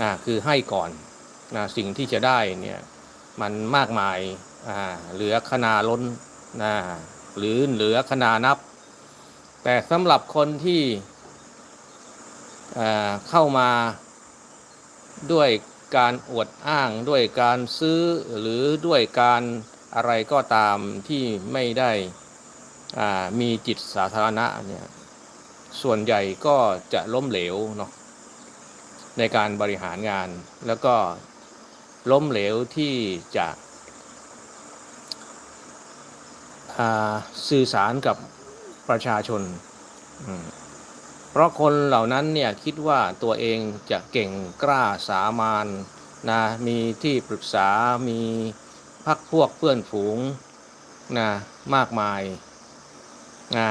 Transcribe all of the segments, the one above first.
อ่าคือให้ก่อนนะสิ่งที่จะได้เนี่ยมันมากมายอ่าเหลือขนาล้นนะหรือเหลือขนานับ แต่สำหรับคนที่อ่าเข้ามาด้วยการอวดอ้างด้วยการซื้อหรือด้วยการอะไรก็ตามที่ไม่ได้อ่ามีจิตสาธารณะเนี่ยส่วนใหญ่ก็จะล้มเหลวเนาะ ในการบริหารงาน แล้วก็ล้มเหลวที่จะสื่อสารกับประชาชน เพราะคนเหล่านั้นเนี่ยคิดว่าตัวเองจะเก่งกล้าสามานนะมีที่ปรึกษา มีพักพวกเพื่อนฝูงนะมากมายนะ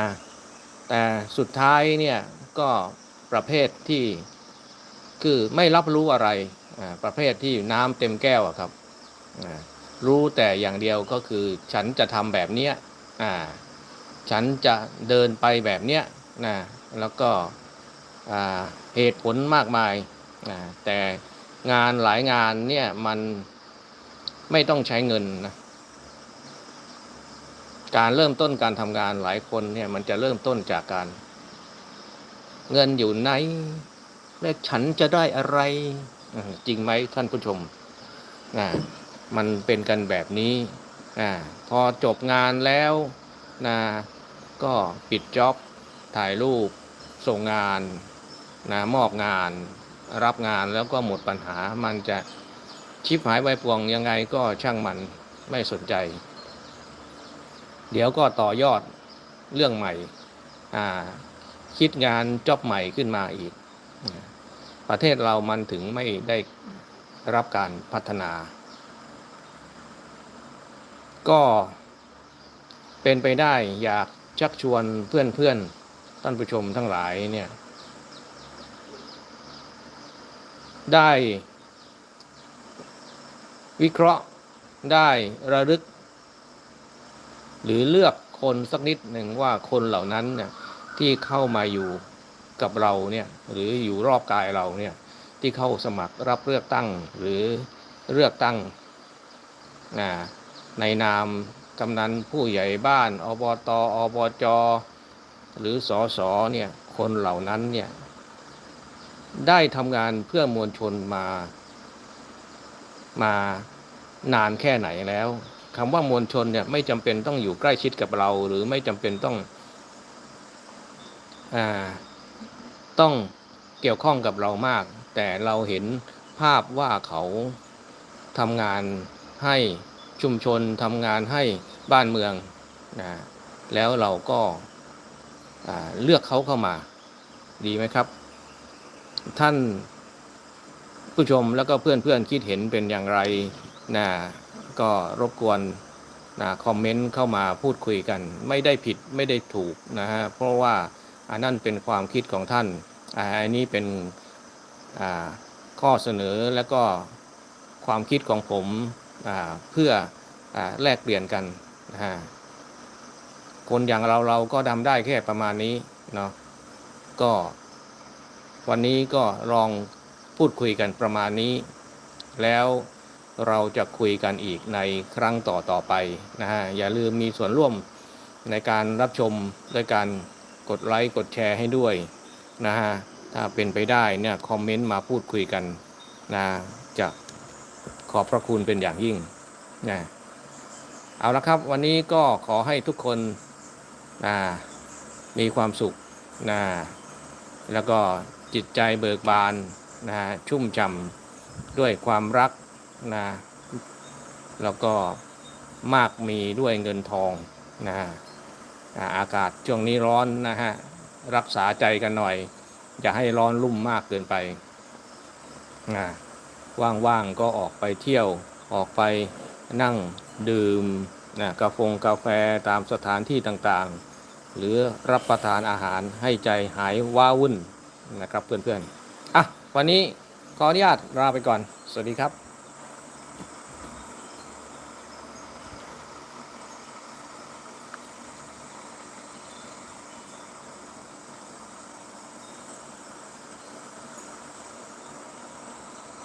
แต่สุดท้ายเนี่ยก็ประเภทที่ คือไม่รับรู้อะไรประเภทที่น้ำเต็มแก้วครับรู้แต่อย่างเดียวก็คือ ฉันจะทำแบบเนี้ยฉันจะเดินไปแบบเนี้ยนะแล้วก็เหตุผลมากมายนะแต่งานหลายงานเนี่ยมันไม่ต้องใช้เงินนะการเริ่มต้นการทำงานหลายคนเนี่ยมันจะเริ่มต้นจากการ เงินอยู่ไหน และฉันจะได้อะไร จริงไหมท่านผู้ชมนะมันเป็นกันแบบนี้พอจบงานแล้วนะก็ปิดจ็อบถ่ายรูป ส่งงานนะมอบงาน รับงานแล้วก็หมดปัญหา มันจะชิบหายไวปวงยังไงก็ช่างมันไม่สนใจ เดี๋ยวก็ต่อยอดเรื่องใหม่ คิดงานจ็อบใหม่ขึ้นมาอีก ประเทศเรามันถึงไม่ได้รับการพัฒนา ก็เป็นไปได้อยากชักชวนเพื่อนเพื่อนๆ ท่านผู้ชมทั้งหลายเนี่ย ได้วิเคราะห์ได้ระลึก หรือเลือกคนสักนิดหนึ่งว่าคนเหล่านั้นเนี่ยที่เข้ามาอยู่ กับเราเนี่ยหรืออยู่รอบกายเราเนี่ยที่เข้าสมัครรับเลือกตั้งหรือเลือกตั้งในนามกำนันผู้ใหญ่บ้านอบตอบจหรือสอสอเนี่ยคนเหล่านั้นเนี่ยได้ทำงานเพื่อมวลชนมามานานแค่ไหนแล้วคำว่ามวลชนเนี่ยไม่จำเป็นต้องอยู่ใกล้ชิดกับเรา หรือไม่จำเป็นต้องอ่า ต้องเกี่ยวข้องกับเรามาก แต่เราเห็นภาพว่าเขาทำงานให้ชุมชนทำงานให้บ้านเมืองนะแล้วเราก็เลือกเขาเข้ามาดีไหมครับ ท่านผู้ชมแล้วก็เพื่อนๆคิดเห็นเป็นอย่างไรนะก็รบกวนนะคอมเมนต์เข้ามาพูดคุยกัน ไม่ได้ผิดไม่ได้ถูกนะฮะเพราะว่า อันนั่นเป็นความคิดของท่านอันนี้เป็นข้อเสนอและก็ความคิดของผมเพื่ออแลกเปลี่ยนกันนะฮะคนอย่างเราเราก็ทำได้แค่ประมาณนี้เนาะก็วันนี้ก็ลองพูดคุยกันประมาณนี้ แล้วเราจะคุยกันอีกในครั้งต่อต่อไปนะฮะอย่าลืมมีส่วนร่วมในการรับชมด้วยการ กดไลค์กดแชร์ให้ด้วยนะฮะถ้าเป็นไปได้เนี่ยคอมเมนต์มาพูดคุยกันนะจะขอบพระคุณเป็นอย่างยิ่งนะเอาละครับ วันนี้ก็ขอให้ทุกคนนะมีความสุขนะแล้วก็จิตใจเบิกบานนะชุ่มช่ำด้วยความรักนะแล้วก็มากมีด้วยเงินทองนะ อาอากาศช่วงนี้ร้อนนะฮะ รักษาใจกันหน่อย อย่าให้ร้อนรุ่มมากเกินไปนะว่างๆก็ออกไปเที่ยวออกไปนั่งดื่มนะกาแฟกาแฟตามสถานที่ต่างๆ หรือรับประทานอาหารให้ใจหายว้าวุ่นนะครับเพื่อนๆอะวันนี้ขออนุญาตลาไปก่อน สวัสดีครับ